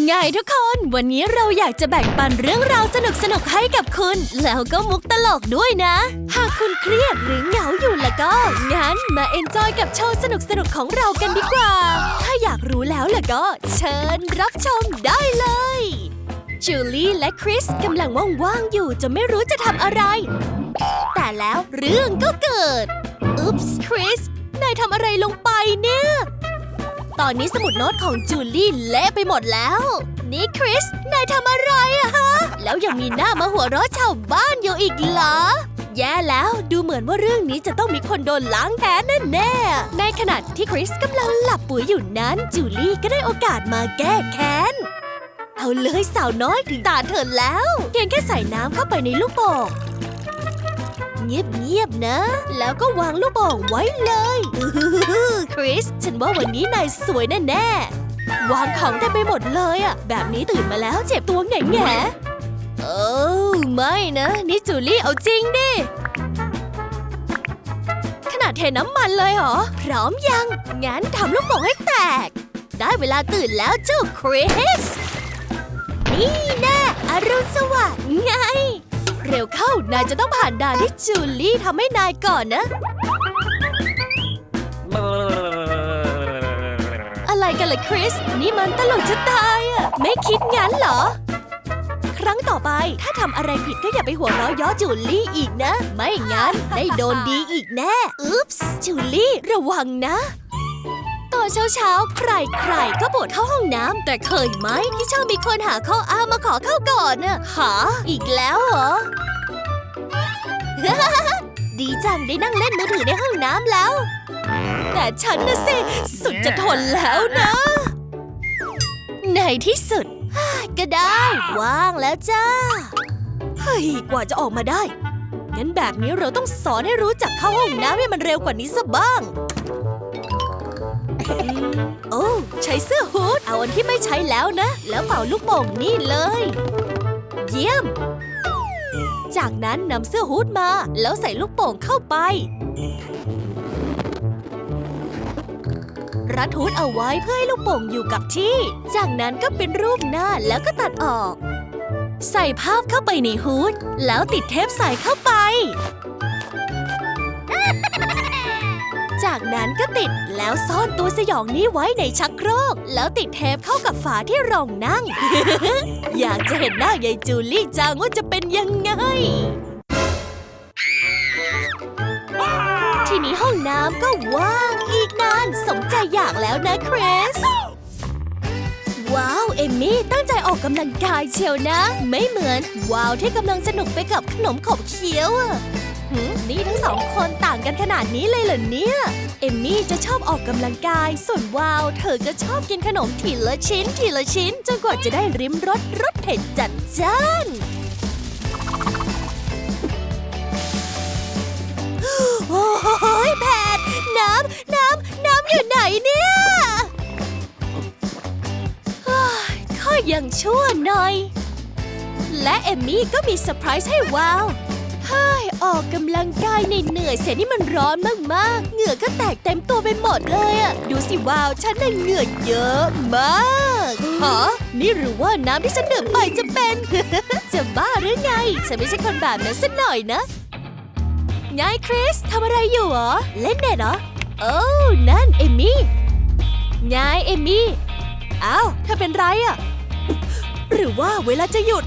ไงทุกคนวันนี้เราอยากจะแบ่งปันเรื่องราวสนุกๆให้กับคุณ แล้วก็มุกตลกด้วยนะ หากคุณเครียดหรือเหงาอยู่แล้วก็ งั้นมาเอนจอยกับโชว์สนุกๆของเรากันดีกว่า ถ้าอยากรู้แล้วละก็ เชิญรับชมได้เลย จูลี่และคริสกำลังว่างๆอยู่จนไม่รู้จะทำอะไร แต่แล้วเรื่องก็เกิด อุ๊ปส์คริสนายทำอะไรลงไปเนี่ย ตอนนี้สมุดโน้ตของจูลี่เละไปหมดแล้ว นี่คริส นายทำอะไรอะฮะ แล้วยังมีหน้ามาหัวเราะชาวบ้านอยู่อีกเหรอ แย่แล้วดูเหมือนว่าเรื่องนี้จะต้องมีคนโดนล้างแค้นแน่ๆ ในขณะที่คริสกำลังหลับปุ๋ยอยู่นั้น จูลี่ก็ได้โอกาสมาแก้แค้นเอาเลยสาวน้อยถึงตาเธอแล้ว เพียงแค่ใส่น้ำเข้าไปในลูกโป่ง เงียบๆนะ แล้วก็วางลูกโป่งไว้เลยคริส ฉันว่าวันนี้นายสวยแน่ๆ วางของเต็มไปหมดเลยอะแบบนี้ตื่นมาแล้วเจ็บตัวแง่แง่ๆโอ้ไม่นะ นี่จูลี่เอาจริงดิ ขนาดเทน้ำมันเลยเหรอ พร้อมยัง งั้นทำลูกโป่งให้แตก ได้เวลาตื่นแล้วเจ้าคริส นี่แน่อรุณสวัสดิ์ไง เร็วเข้านายจะต้องผ่านด่านที่จูลี่ทำให้นายก่อนนะ อะไรกันล่ะคริส นี่มันตลกจะตายอะ ไม่คิดงั้นเหรอ ครั้งต่อไปถ้าทำอะไรผิดก็อย่าไปหัวเราะย้อจูลี่อีกนะ ไม่งั้นได้โดนดีอีกแน่ อุ๊ปส์จูลี่ระวังนะ อนเช้าเช้าใครใครก็ปวดเข้าห้องน้ำแต่เคยไหมที่ชอบมีคนหาข้ออ้างมาขอเข้าก่อนน่ะหาอีกแล้วเหรอ ดีจังได้นั่งเล่นมือถือในห้องน้ำแล้ว แต่ฉันน่ะสิสุดจะทนแล้วนะ ในที่สุด ก็ได้ว่างแล้วจ้า เฮ้ย กว่าจะออกมาได้งั้นแบบนี้เราต้องสอนให้รู้จักเข้าห้องน้ำให้มันเร็วกว่านี้ซะบ้าง โอ้ใช้เสื้อฮูดเอาอันที่ไม่ใช้แล้วนะ แล้วเป่าลูกโป่งนี่เลย เยี่ยม จากนั้นนำเสื้อฮูดมา แล้วใส่ลูกโป่งเข้าไป รัดฮูดเอาไว้เพื่อให้ลูกโป่งอยู่กับที่ จากนั้นก็เป็นรูปหน้าแล้วก็ตัดออก ใส่ภาพเข้าไปในฮูดแล้วติดเทปใส่เข้าไป จากนั้นก็ติดแล้วซ่อนตัวสยองนี้ไว้ในชักโครก แล้วติดเทปเข้ากับฝาที่รองนั่ง อยากจะเห็นหน้ายายจูลี่จังว่าจะเป็นยังไง ทีนี้ห้องน้ำก็ว่างอีกนาน สมใจอยากแล้วนะคริสว้าว เอมมี่ตั้งใจออกกำลังกายเชียวนะ ไม่เหมือน ว้าวที่กำลังสนุกไปกับขนมขบเคี้ยวอะ นี่ทั้งสองคนต่างกันขนาดนี้เลยเหรอเนี่ย เอมมี่จะชอบออกกำลังกาย ส่วนวาว เธอก็ชอบกินขนมทีละชิ้น ทีละชิ้นจนกว่าจะได้ริมรสรสเผ็ดจัดจ้านโอ้ยแผดน้ำน้ำน้ำอยู่ไหนเนี่ยเฮ้ยข้อยังชั่วหน่อย และเอมมี่ก็มีเซอร์ไพรส์ให้วาว ออกกำลังกายเหนื่อยเสร็จนี่มันร้อนมากๆ เหงื่อก็แตกเต็มตัวไปหมดเลยอะดูสิว้าวฉันน่ะเหงื่อเยอะมากฮะนี่หรือว่าน้ำที่ฉันดื่มไปจะเป็น จะบ้าหรือไง ฉันไม่ใช่คนแบบนั้นสักหน่อยนะไงคริสทำอะไรอยู่หรอ เล่นเน็ตเหรอโอ้นั่นเอมี่ไงเอมี่อ้าวเธอเป็นไรอะหรือว่าเวลาจะหยุด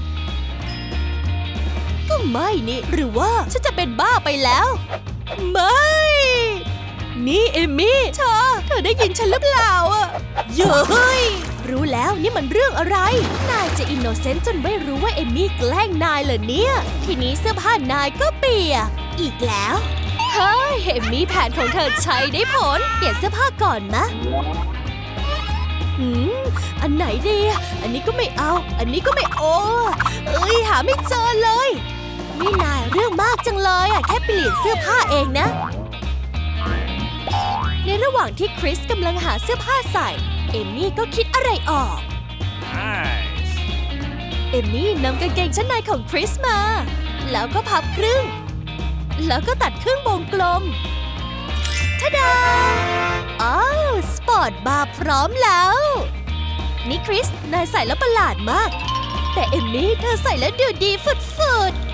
ก็ไม่นี่หรือว่าฉัน เป็นบ้าไปแล้ว ไม่ นี่เอมี่เธอ เธอได้ยินฉันหรือเปล่าอะเย้ยรู้แล้วนี่มันเรื่องอะไร นายจะอินโนเซนต์จนไม่รู้ว่าเอมี่แกล้งนายเหรอเนี่ย ทีนี้เสื้อผ้านายก็เปียก อีกแล้ว เฮ้ยเอมี่แผนของเธอใช้ได้ผล เปลี่ยนเสื้อผ้าก่อนมะหืม อันไหนดีอะอันนี้ก็ไม่เอา อันนี้ก็ไม่โอ้ เอ้ย หาไม่เจอเลย นี่นายเรื่องมากจังเลยอะแค่เปลี่ยนเสื้อผ้าเองนะ ในระหว่างที่คริสกำลังหาเสื้อผ้าใส่ เอมมี่ก็คิดอะไรออก Nice. เอมมี่นำกางเกงชั้นในของคริสมา แล้วก็พับครึ่ง แล้วก็ตัดครึ่งวงกลมทะดาอ้าวสปอร์ตบาร์พร้อมแล้ว นี่คริส นายใส่แล้วประหลาดมาก แต่เอมมี่เธอใส่แล้วดูดีฟุดๆ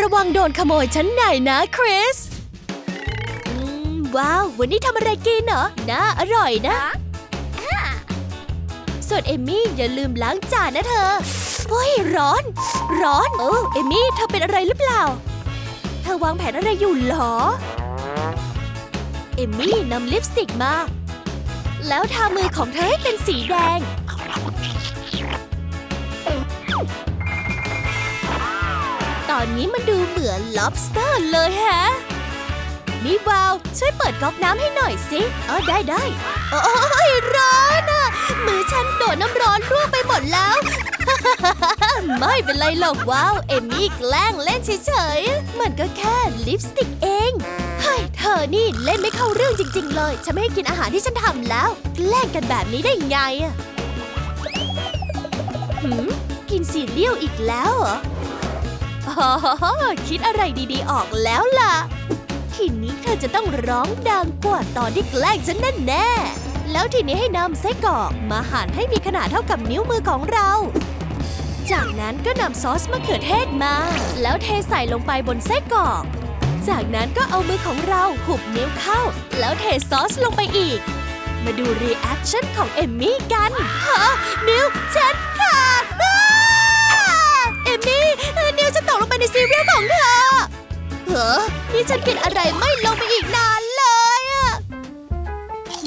ระวังโดนขโมยชั้นในนะคริสอืมว้าว วันนี้ทำอะไรกินเหรอน่าอร่อยนะ ส่วนเอมมี่อย่าลืมล้างจานนะเธอเฮ้ยร้อน ร้อนโอ้เอมมี่เธอเป็นอะไรหรือเปล่า เธอวางแผนอะไรอยู่เหรอ เอมมี่นำลิปสติกมา แล้วทามือของเธอให้เป็นสีแดง นี้มันดูเหมือน lobster เลยแฮะนี่วาว ช่วยเปิดก๊อกน้ำให้หน่อยสิเออได้ได้โอ้ยร้อนอะ มือฉันโดนน้ำร้อนร่วไปหมดแล้ว ไม่เป็นไรหรอกว้าว เอมี่แกล้งเล่นเฉยๆ มันก็แค่ลิปสติกเองเฮ้ยเธอนี่เล่นไม่เข้าเรื่องจริง ๆ เลย ฉันไม่ให้กินอาหารที่ฉันทำแล้ว แกล้งกันแบบนี้ได้ไงอะหืมกินซีเรียลอีกแล้วเหรอ อ๋อคิดอะไรดีๆออกแล้วล่ะ ทีนี้เธอจะต้องร้องดังกว่าตอนที่แกล้งฉันแน่แน่แล้วทีนี้ให้นำไส้กรอกมาหั่นให้มีขนาดเท่ากับนิ้วมือของเรา จากนั้นก็นำซอสมะเขือเทศมา แล้วเทใส่ลงไปบนไส้กรอก จากนั้นก็เอามือของเราหุบนิ้วเข้า แล้วเทซอสลงไปอีก มาดูรีแอคชั่นของเอมมี่กันฮะนิ้วฉันขาด ฉันกินอะไรไม่ลงไปอีกนานเลยอะ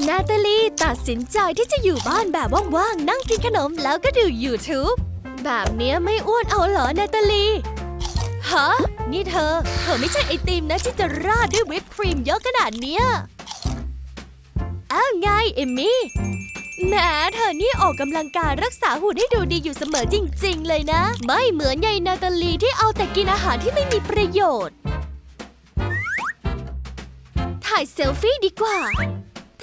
นาตาลีตัดสินใจที่จะอยู่บ้านแบบว่างๆ นั่งกินขนมแล้วก็ดู YouTube แบบเนี้ยไม่อ้วนเอาเหรอนาตาลี ฮะ นี่เธอ เธอไม่ใช่ไอติมนะที่จะราดด้วยวิปครีมเยอะขนาดเนี้ยอ้าวไงเอมมี่แหมเธอนี่ออกกำลังกายรักษาหุ่นให้ดูดีอยู่เสมอจริง ๆ เลยนะ ไม่เหมือนยายนาตาลีที่เอาแต่กินอาหารที่ไม่มีประโยชน์ายเซลฟี่ดีกว่า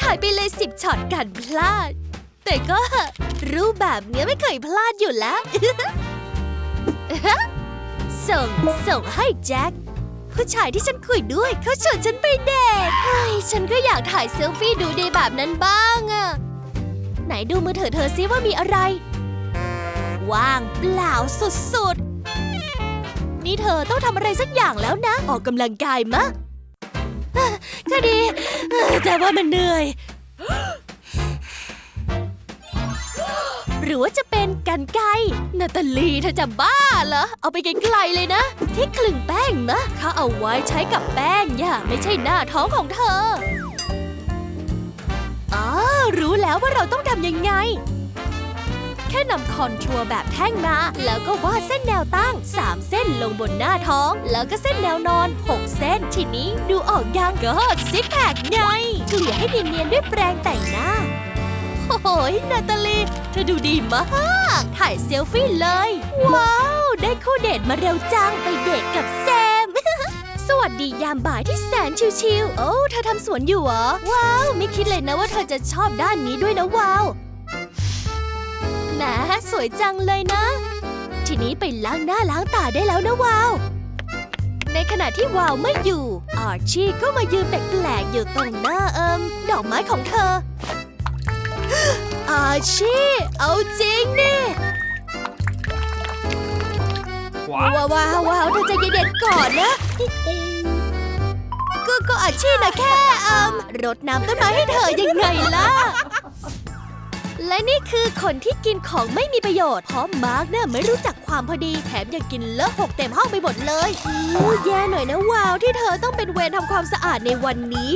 ถ่ายไปเลยสิบช็อตกันพลาด แต่ก็รูปแบบเนี้ยไม่เคยพลาดอยู่แล้ว ส่งส่งให้แจ็คผู้ชายที่ฉันคุยด้วยเขาชวนฉันไปเดทเฮ้ยฉันก็อยากถ่ายเซลฟี่ดูดีแบบนั้นบ้างอะไหนดูมือถือเธอซิว่ามีอะไร ว่างเปล่าสุดๆ นี่เธอต้องทำอะไรสักอย่างแล้วนะ ออกกำลังกายมะ ก็ดี แต่ว่ามันเหนื่อย หรือว่าจะเป็นกันไกรนาตาลีเธอจะบ้าเหรอ เอาไปไกลๆเลยนะ ที่คลึงแป้งนะเขาเอาไว้ใช้กับแป้งอย่าไม่ใช่หน้าท้องของเธออ๋อรู้แล้วว่าเราต้องทำยังไง ค่นำคอนทัวร์แบบแท่งมา แล้วก็วาดเส้นแนวตั้ง 3 เส้นลงบนหน้าท้อง แล้วก็เส้นแนวนอน 6 เส้น ทีนี้ดูออกยังก็ซิกแพคไงเกลี่ยให้เนียนๆด้วยแปรงแต่งหน้าโอ้โหนาตาลีเธอดูดีมาก ถ่ายเซลฟี่เลย ว้าว ได้คู่เดทมาเร็วจังไปเดทกับแซม สวัสดียามบ่ายที่แสนชิวๆ โอ้ เธอทำสวนอยู่เหรอ ว้าว ไม่คิดเลยนะว่าเธอจะชอบด้านนี้ด้วยนะว้าว สวยจังเลยนะ ทีนี้ไปล้างหน้าล้างตาได้แล้วนะวาว ในขณะที่วาวไม่อยู่ อาร์ชี่ก็มายืนแปลกๆอยู่ตรงหน้าเอิมดอกไม้ของเธอ อาร์ชี่เอาจริงนี่ว้าวว้าวว้าวเธอใจะเย็นๆก่อนนะก็ก็อาชีพนะแค่เอิมรดน้ำต้นไม้ให้เธอยังไงล่ะ และนี่คือคนที่กินของไม่มีประโยชน์ เพราะมาร์กเนี่ยไม่รู้จักความพอดี แถมยังกินเลอะหกเต็มห้องไปหมดเลยอู้แย่หน่อยนะวาว ที่เธอต้องเป็นเวรทำความสะอาดในวันนี้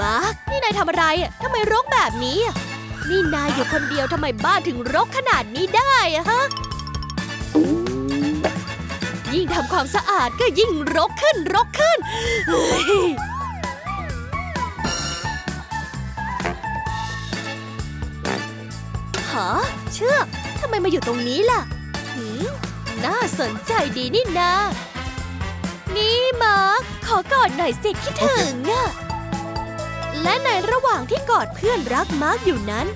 มาร์กนี่นายทำอะไรอะทำไมรกแบบนี้อะนี่นายอยู่คนเดียวทำไมบ้านถึงรกขนาดนี้ได้อะฮะ ยิ่งทำความสะอาดก็ยิ่งรกขึ้นรกขึ้น เชือกทำไมมาอยู่ตรงนี้ล่ะหืมน่าสนใจดีนี่นา นี่มาร์คขอกอดหน่อยสิคิดถึงอะและในระหว่างที่กอดเพื่อนรักมาร์คอยู่นั้น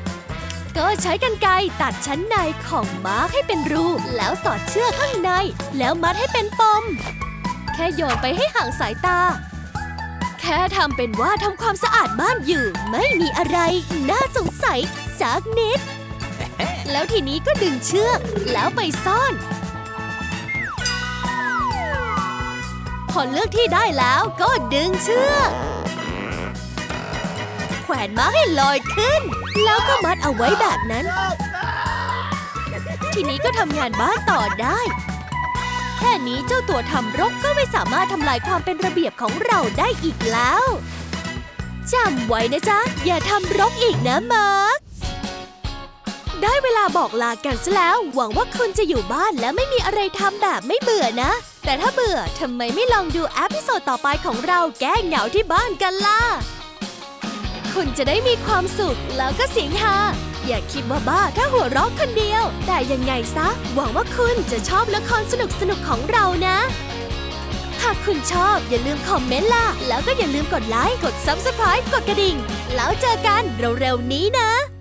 ก็ใช้กรรไกรตัดชั้นในของมาร์คให้เป็นรู แล้วสอดเชือกข้างใน แล้วมัดให้เป็นปม แค่โยนไปให้ห่างสายตา แค่ทำเป็นว่าทำความสะอาดบ้านอยู่ ไม่มีอะไร น่าสงสัยสักนิด แล้วทีนี้ก็ดึงเชือกแล้วไปซ่อน พอเลือกที่ได้แล้วก็ดึงเชือก แขวนม้าให้ลอยขึ้น แล้วก็มัดเอาไว้แบบนั้น ทีนี้ก็ทำงานบ้านต่อได้ แค่นี้เจ้าตัวทำรกก็ไม่สามารถทำลายความเป็นระเบียบของเราได้อีกแล้วจำไว้นะจ๊ะ อย่าทำรกอีกนะมาร์ค ได้เวลาบอกลากันซะแล้ว หวังว่าคุณจะอยู่บ้านและไม่มีอะไรทำแบบไม่เบื่อนะ แต่ถ้าเบื่อทำไมไม่ลองดูอพิโซดต่อไปของเราแก้เหงาที่บ้านกันล่ะ คุณจะได้มีความสุขแล้วก็เสียงฮาอย่าคิดว่าบ้าถ้าหัวเราะคนเดียว แต่ยังไงซะ หวังว่าคุณจะชอบละครสนุกๆของเรานะ หากคุณชอบอย่าลืมคอมเมนต์ล่ะ แล้วก็อย่าลืมกดไลค์ กด Subscribe กดกระดิ่ง แล้วเจอกันเร็วๆนี้นะ